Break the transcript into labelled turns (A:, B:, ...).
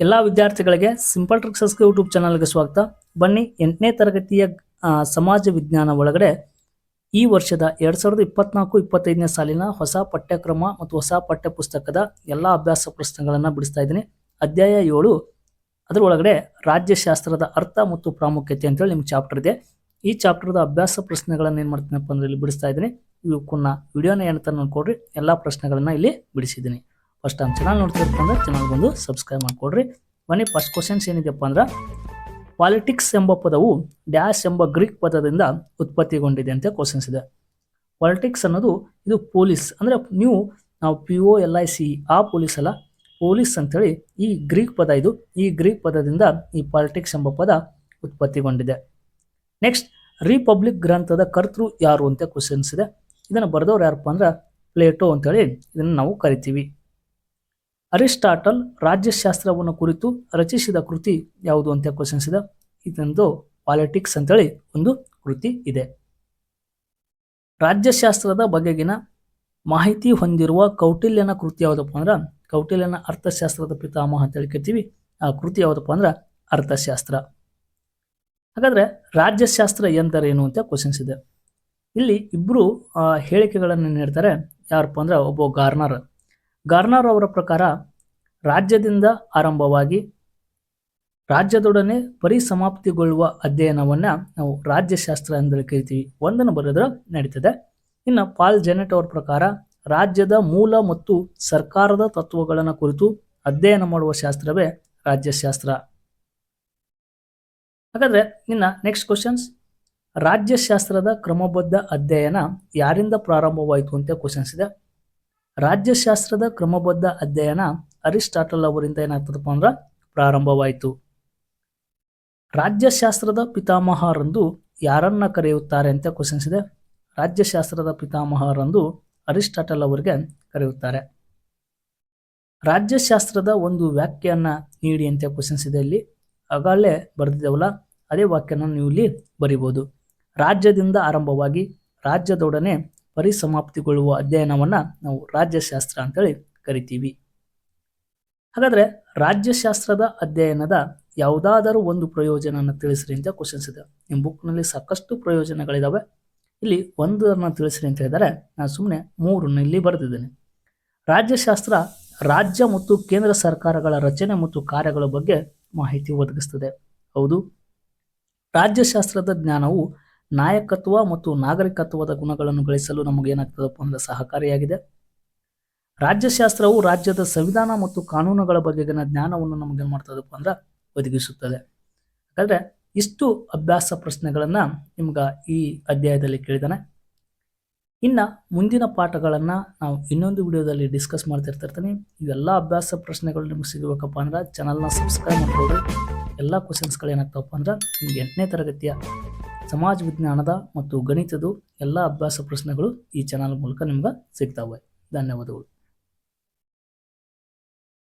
A: ಎಲ್ಲ ವಿದ್ಯಾರ್ಥಿಗಳಿಗೆ simple ಟ್ರಿಕ್ಸಸ್ YouTube ಚಾನಲ್ಗೆ ಸ್ವಾಗತ. ಬನ್ನಿ ಎಂಟನೇ ತರಗತಿಯ ಸಮಾಜ ವಿಜ್ಞಾನ ಒಳಗಡೆ ಈ ವರ್ಷದ ಎರಡ್ ಸಾವಿರದ ಇಪ್ಪತ್ನಾಲ್ಕು ಇಪ್ಪತ್ತೈದನೇ ಸಾಲಿನ ಹೊಸ ಪಠ್ಯಕ್ರಮ ಮತ್ತು ಹೊಸ ಪಠ್ಯಪುಸ್ತಕದ ಎಲ್ಲ ಅಭ್ಯಾಸ ಪ್ರಶ್ನೆಗಳನ್ನು ಬಿಡಿಸ್ತಾ ಇದ್ದೀನಿ. ಅಧ್ಯಾಯ ಏಳು, ಅದರೊಳಗಡೆ ರಾಜ್ಯಶಾಸ್ತ್ರದ ಅರ್ಥ ಮತ್ತು ಪ್ರಾಮುಖ್ಯತೆ ಅಂತೇಳಿ ನಿಮ್ಮ ಚಾಪ್ಟರ್ ಇದೆ. ಈ ಚಾಪ್ಟರ್ದ ಅಭ್ಯಾಸ ಪ್ರಶ್ನೆಗಳನ್ನು ಏನು ಮಾಡ್ತೀನಪ್ಪ ಅಂದ್ರೆ ಇಲ್ಲಿ ಬಿಡಿಸ್ತಾ ಇದ್ದೀನಿ. ಇವಕ್ಕನ್ನ ವಿಡಿಯೋನ ಏನಂತ ನೋಡ್ಕೊಡ್ರಿ ಎಲ್ಲ ಪ್ರಶ್ನೆಗಳನ್ನು ಇಲ್ಲಿ ಬಿಡಿಸಿದ್ದೀನಿ. ಫಸ್ಟ್ ಟೈಮ್ ಚಾನಲ್ ನೋಡ್ತಿರಪ್ಪ ಅಂದ್ರೆ ಚಾನಲ್ ಬಂದು ಸಬ್ಸ್ಕ್ರೈಬ್ ಮಾಡ್ಕೊಡ್ರಿ. ಬನ್ನಿ ಫಸ್ಟ್ ಕ್ವಶನ್ಸ್ ಏನಿದೆಪ್ಪ ಅಂದ್ರೆ ಪಾಲಿಟಿಕ್ಸ್ ಎಂಬ ಪದವು ಡ್ಯಾಶ್ ಎಂಬ ಗ್ರೀಕ್ ಪದದಿಂದ ಉತ್ಪತ್ತಿಗೊಂಡಿದೆ ಅಂತ ಕ್ವಶನ್ಸ್ ಇದೆ. ಪಾಲಿಟಿಕ್ಸ್ ಅನ್ನೋದು ಇದು ಪೊಲೀಸ್ ಅಂದರೆ ನೀವು ನಾವು P O L I C ಆ ಪೊಲೀಸ್ ಅಲ್ಲ ಪೊಲೀಸ್ ಅಂತೇಳಿ ಈ ಗ್ರೀಕ್ ಪದ ಇದು, ಈ ಗ್ರೀಕ್ ಪದದಿಂದ ಈ ಪಾಲಿಟಿಕ್ಸ್ ಎಂಬ ಪದ ಉತ್ಪತ್ತಿಗೊಂಡಿದೆ. ನೆಕ್ಸ್ಟ್ ರಿಪಬ್ಲಿಕ್ ಗ್ರಂಥದ ಕರ್ತೃ ಯಾರು ಅಂತ ಕ್ವಶನ್ಸ್ ಇದೆ. ಇದನ್ನು ಬರೆದವ್ರು ಯಾರಪ್ಪ ಅಂದ್ರೆ, ಪ್ಲೇಟೋ ಅಂತೇಳಿ ಇದನ್ನು ನಾವು ಕರಿತೀವಿ. ಅರಿಸ್ಟಾಟಲ್ ರಾಜ್ಯಶಾಸ್ತ್ರವನ್ನು ಕುರಿತು ರಚಿಸಿದ ಕೃತಿ ಯಾವುದು ಅಂತ ಕ್ವಶನ್ಸ್ ಇದೆ. ಇದೊಂದು ಪಾಲಿಟಿಕ್ಸ್ ಅಂತೇಳಿ ಒಂದು ಕೃತಿ ಇದೆ. ರಾಜ್ಯಶಾಸ್ತ್ರದ ಬಗೆಗಿನ ಮಾಹಿತಿ ಹೊಂದಿರುವ ಕೌಟಿಲ್ಯನ ಕೃತಿ ಯಾವುದಪ್ಪ ಅಂದ್ರೆ ಕೌಟಿಲ್ಯನ ಅರ್ಥಶಾಸ್ತ್ರದ ಪಿತಾಮಹ ಅಂತ ಹೇಳಿ ಕರಿತೀವಿ ಆ ಕೃತಿ ಯಾವುದಪ್ಪ ಅಂದ್ರೆ ಅರ್ಥಶಾಸ್ತ್ರ. ಹಾಗಾದ್ರೆ ರಾಜ್ಯಶಾಸ್ತ್ರ ಎಂದರೇನು ಅಂತ ಕ್ವಶನ್ಸ್ ಇದೆ. ಇಲ್ಲಿ ಇಬ್ಬರು ಹೇಳಿಕೆಗಳನ್ನು ನೀಡ್ತಾರೆ. ಯಾರಪ್ಪ ಅಂದ್ರೆ ಒಬ್ಬ ಗಾರ್ನರ್. ಗಾರ್ನರ್ ಅವರ ಪ್ರಕಾರ ರಾಜ್ಯದಿಂದ ಆರಂಭವಾಗಿ ರಾಜ್ಯದೊಡನೆ ಪರಿಸಮಾಪ್ತಿಗೊಳ್ಳುವ ಅಧ್ಯಯನವನ್ನ ನಾವು ರಾಜ್ಯಶಾಸ್ತ್ರ ಎಂದು ಕರಿತೀವಿ. ಒಂದನ್ನು ಬರೆದ್ರೆ ನಡೀತದೆ. ಇನ್ನು ಪಾಲ್ ಜೆನೆಟ್ ಅವರ ಪ್ರಕಾರ ರಾಜ್ಯದ ಮೂಲ ಮತ್ತು ಸರ್ಕಾರದ ತತ್ವಗಳನ್ನು ಕುರಿತು ಅಧ್ಯಯನ ಮಾಡುವ ಶಾಸ್ತ್ರವೇ ರಾಜ್ಯಶಾಸ್ತ್ರ. ಹಾಗಾದ್ರೆ ಇನ್ನು ನೆಕ್ಸ್ಟ್ ಕ್ವಶನ್ಸ್ ರಾಜ್ಯಶಾಸ್ತ್ರದ ಕ್ರಮಬದ್ಧ ಅಧ್ಯಯನ ಯಾರಿಂದ ಪ್ರಾರಂಭವಾಯಿತು ಅಂತ ಕ್ವಶನ್ಸ್ ಇದೆ. ರಾಜ್ಯಶಾಸ್ತ್ರದ ಕ್ರಮಬದ್ಧ ಅಧ್ಯಯನ ಅರಿಸ್ಟಾಟಲ್ ಅವರಿಂದ ಏನಾಗ್ತದಪ್ಪ ಅಂದ್ರೆ ಪ್ರಾರಂಭವಾಯಿತು. ರಾಜ್ಯಶಾಸ್ತ್ರದ ಪಿತಾಮಹರಂದು ಯಾರನ್ನ ಕರೆಯುತ್ತಾರೆ ಅಂತ ಕ್ವಶನ್ಸ್ ಇದೆ. ರಾಜ್ಯಶಾಸ್ತ್ರದ ಪಿತಾಮಹರಂದು ಅರಿಸ್ಟಾಟಲ್ ಅವರಿಗೆ ಕರೆಯುತ್ತಾರೆ. ರಾಜ್ಯಶಾಸ್ತ್ರದ ಒಂದು ವ್ಯಾಖ್ಯೆಯನ್ನ ನೀಡಿ ಅಂತ ಕ್ವಶನ್ಸ್ ಇದೆ ಇಲ್ಲಿ. ಆಗಾಗಲೇ ಬರೆದಿದ್ದೇವಲ್ಲ, ಅದೇ ವಾಕ್ಯನ ನೀವು ಇಲ್ಲಿ ಬರಿಬೋದು. ರಾಜ್ಯದಿಂದ ಆರಂಭವಾಗಿ ರಾಜ್ಯದೊಡನೆ ಪರಿಸಮಾಪ್ತಿಗೊಳ್ಳುವ ಅಧ್ಯಯನವನ್ನು ನಾವು ರಾಜ್ಯಶಾಸ್ತ್ರ ಅಂತೇಳಿ ಕರಿತೀವಿ. ಹಾಗಾದರೆ ರಾಜ್ಯಶಾಸ್ತ್ರದ ಅಧ್ಯಯನದ ಯಾವುದಾದರೂ ಒಂದು ಪ್ರಯೋಜನನ ತಿಳಿಸ್ರಿ ಅಂತ ಕ್ವಶನ್ಸ್ ಇದೆ. ನಿಮ್ಮ ಬುಕ್ನಲ್ಲಿ ಸಾಕಷ್ಟು ಪ್ರಯೋಜನಗಳಿದ್ದಾವೆ ಇಲ್ಲಿ ಒಂದನ್ನು ತಿಳಿಸ್ರಿ ಅಂತ ಹೇಳಿದರೆ ನಾನು ಸುಮ್ಮನೆ ಮೂರನ್ನು ಇಲ್ಲಿ ಬರೆದಿದ್ದೇನೆ. ರಾಜ್ಯಶಾಸ್ತ್ರ ರಾಜ್ಯ ಮತ್ತು ಕೇಂದ್ರ ಸರ್ಕಾರಗಳ ರಚನೆ ಮತ್ತು ಕಾರ್ಯಗಳ ಬಗ್ಗೆ ಮಾಹಿತಿ ಒದಗಿಸ್ತದೆ. ಹೌದು. ರಾಜ್ಯಶಾಸ್ತ್ರದ ಜ್ಞಾನವು ನಾಯಕತ್ವ ಮತ್ತು ನಾಗರಿಕತ್ವದ ಗುಣಗಳನ್ನು ಗಳಿಸಲು ನಮಗೇನಾಗ್ತದಪ್ಪ ಅಂದ್ರೆ ಸಹಕಾರಿಯಾಗಿದೆ. ರಾಜ್ಯಶಾಸ್ತ್ರವು ರಾಜ್ಯದ ಸಂವಿಧಾನ ಮತ್ತು ಕಾನೂನುಗಳ ಬಗೆಗಿನ ಜ್ಞಾನವನ್ನು ನಮಗೇನು ಮಾಡ್ತದಪ್ಪ ಅಂದ್ರೆ ಒದಗಿಸುತ್ತದೆ. ಹಾಗಾದರೆ ಇಷ್ಟು ಅಭ್ಯಾಸ ಪ್ರಶ್ನೆಗಳನ್ನು ನಿಮ್ಗೆ ಈ ಅಧ್ಯಾಯದಲ್ಲಿ ಕೇಳಿದಾನೆ ಇನ್ನು ಮುಂದಿನ ಪಾಠಗಳನ್ನು ನಾವು ಇನ್ನೊಂದು ವಿಡಿಯೋದಲ್ಲಿ ಡಿಸ್ಕಸ್ ಮಾಡ್ತಿರ್ತಿರ್ತೀನಿ ಇವೆಲ್ಲ ಅಭ್ಯಾಸ ಪ್ರಶ್ನೆಗಳು ನಿಮ್ಗೆ ಸಿಗಬೇಕಪ್ಪ ಅಂದ್ರೆ ಚಾನಲ್ನ ಸಬ್ಸ್ಕ್ರೈಬ್ ಮಾಡ್ಕೊಳ್ಳಿ. ಎಲ್ಲ ಕ್ವಶನ್ಸ್ಗಳು ಏನಾಗ್ತವಪ್ಪ ಅಂದ್ರೆ ನಿಮ್ಗೆ ಎಂಟನೇ ತರಗತಿಯ ಸಮಾಜ ವಿಜ್ಞಾನದ ಮತ್ತು ಗಣಿತದ ಎಲ್ಲ ಅಭ್ಯಾಸ ಪ್ರಶ್ನೆಗಳು ಈ ಚಾನಲ್ ಮೂಲಕ ನಿಮ್ಗೆ ಸಿಗ್ತಾವೆ. ಧನ್ಯವಾದಗಳು.